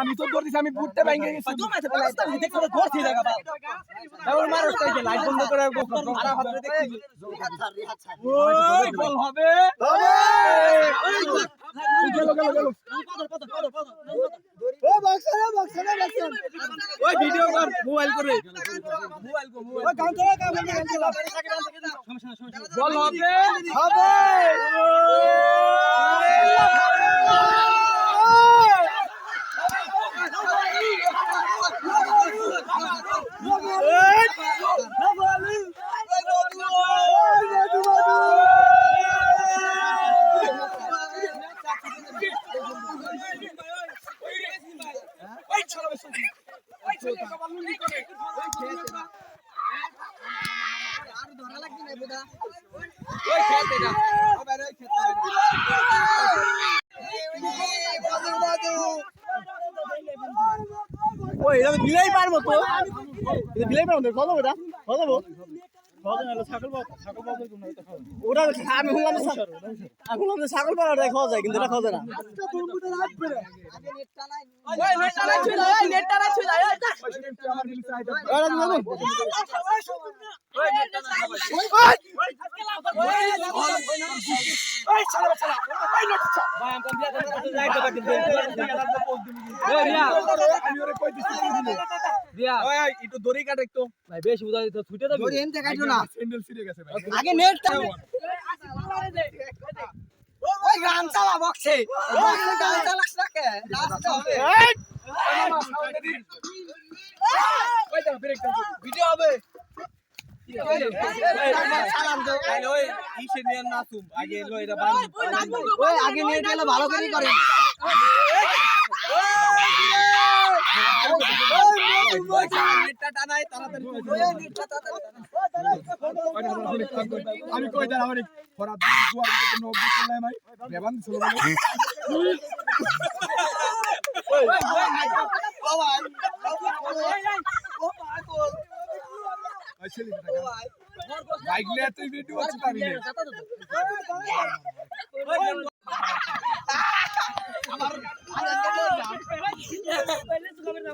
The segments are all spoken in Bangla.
আমি তো ধরতেছি আমি বুটতে ভাঙে গেছি। লাইট বন্ধ করে ওই বল হবে গেল গেল গেল ওই ভিডিও কর মোবাইল করে। মোবাইল কর মোবাইল বল হবে। ওই এটা দিলেই পারব তো বিলাই দিলেই পারব তো ওটা খাওয়া যাব ওটা আমি শুনলাম আমি শুনলাম ছাগল পাড়াটা খাওয়া যায় কিন্তু এটা খাওয়া যায় না ওটা আমি ওরে আগে নেট ওই গান চালা বক্সে গান চালাস না কে ভিডিও হবে ওই ইসে নিয়ে নাচুম আগে এলো এটা বান্ধি ওই আগে নিয়ে গেলে ভালো করে করে আমি কই দাঁড়া আমার ফরা দুয়ার দিকে নব দিছিল নাই বেবান ছিল বাইক লে তুই ভিডিও আছে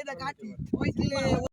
এটা কাটি